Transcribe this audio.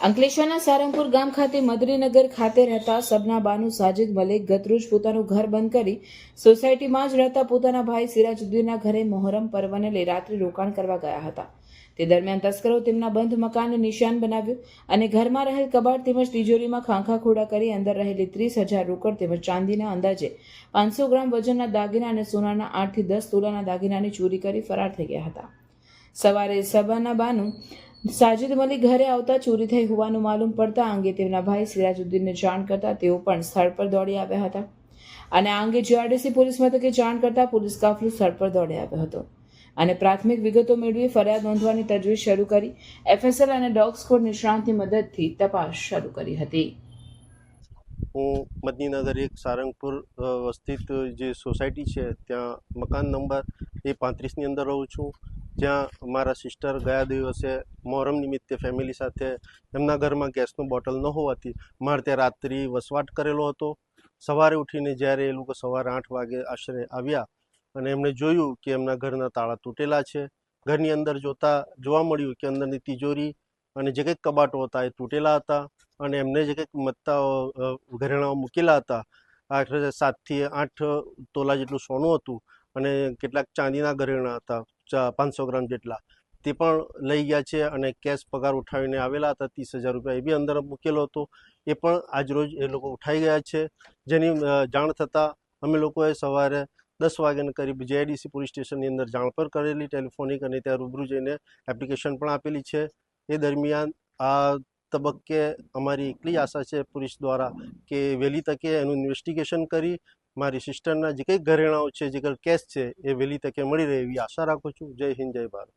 અંકલેશ્વરના સારંગપુર ગામ ખાતે મદરીનગર ખાતે રહેતા સબનાબાનુ સાજિદ મલિક ગતરોજ પોતાનું ઘર બંધ કરી સોસાયટીમાં જ રહેતા પોતાના ભાઈ સિરાજુદ્દીનના ઘરે મોહરમ પર્વને લઈ રાત્રે રોકાણ કરવા ગયા હતા. તે દરમિયાન તસ્કરો તેમના બંધ મકાનને નિશાન બનાવ્યું અને ઘરમાં રહેલ કબાટ તેમજ તિજોરીમાં ખાંખા ખોડા કરી અંદર રહેલી ત્રીસ હજાર રોકડ તેમજ ચાંદીના અંદાજે પાંચસો ગ્રામ વજનના દાગીના અને સોનાના આઠથી દસ તોલાના દાગીનાની ચોરી કરી ફરાર થઈ ગયા હતા. સવારે સભાના બાનુ સાજિદ મલિક ઘરે આવતા ચોરી થઈ હોવાનું માલુમ પડતા અંગે તેમના ભાઈ સિરાજુદ્દીનને જાણ કરતા તેઓ પણ સ્થળ પર દોડી આવ્યા હતા. અને આ અંગે જીઆરડીસી પોલીસ મથકે જાણ કરતા પોલીસ કાફલો સ્થળ પર દોડી આવ્યો હતો. અને પ્રાથમિક વિગતો મેળવી ફરિયાદ નોંધવાની તજવીજ શરૂ કરી. એફએસએલ અને ડોગ સ્કોડ નિષ્ણાંતની મદદથી તપાસ શરૂ કરી હતી. હું મદનીનગર એક સારંગપુર વસ્તીત જે સોસાયટી છે, ત્યાં મકાન નંબર એ પાંત્રીસની અંદર રહું છું. જ્યાં મારા સિસ્ટર ગયા દિવસે મોહરમ નિમિત્તે ફેમિલી સાથે એમના ઘરમાં ગેસનું બોટલ ન હોવાથી મારે ત્યાં રાત્રિ વસવાટ કરેલો હતો. સવારે ઉઠીને જ્યારે એ લોકો સવારે આઠ વાગે આશરે આવ્યા અને એમણે જોયું કે એમના ઘરના તાળા તૂટેલા છે. ઘરની અંદર જોતા જોવા મળ્યું કે અંદરની તિજોરી અને જે કંઈક કબાટો હતા એ તૂટેલા હતા અને એમને જે કંઈક મત્તાઓ ઘરેણાઓ મૂકેલા હતા. આઠ સાતથી આઠ તોલા જેટલું સોનું હતું અને કેટલાક ચાંદીના ઘરેણાં હતા પાંચસો ગ્રામ જેટલા. તે પણ લઈ ગયા છે અને કેશ પગાર ઉઠાવીને આવેલા હતા, ત્રીસ હજાર રૂપિયા. એ બી અંદર મૂકેલો હતો. એ પણ આજરોજ એ લોકો ઉઠાઈ ગયા છે. જેની જાણ થતાં અમે લોકોએ સવારે દસ વાગ્યાના કરીબ જેઆઈડીસી પોલીસ સ્ટેશનની અંદર જાણ પર કરેલી, ટેલિફોનિક અને ત્યાં રૂબરૂ જઈને એપ્લિકેશન પણ આપેલી છે. એ દરમિયાન આ તબક્કે અમારી એટલી આશા છે પોલીસ દ્વારા કે વહેલી તકે એનું ઇન્વેસ્ટિગેશન કરી મારી સિસ્ટરના જે કંઈ ઘરેણાઓ છે, જે કંઈ કેશ છે, એ વહેલી તકે મળી રહે એવી આશા રાખું છું. જય હિન્દ, જય ભારત.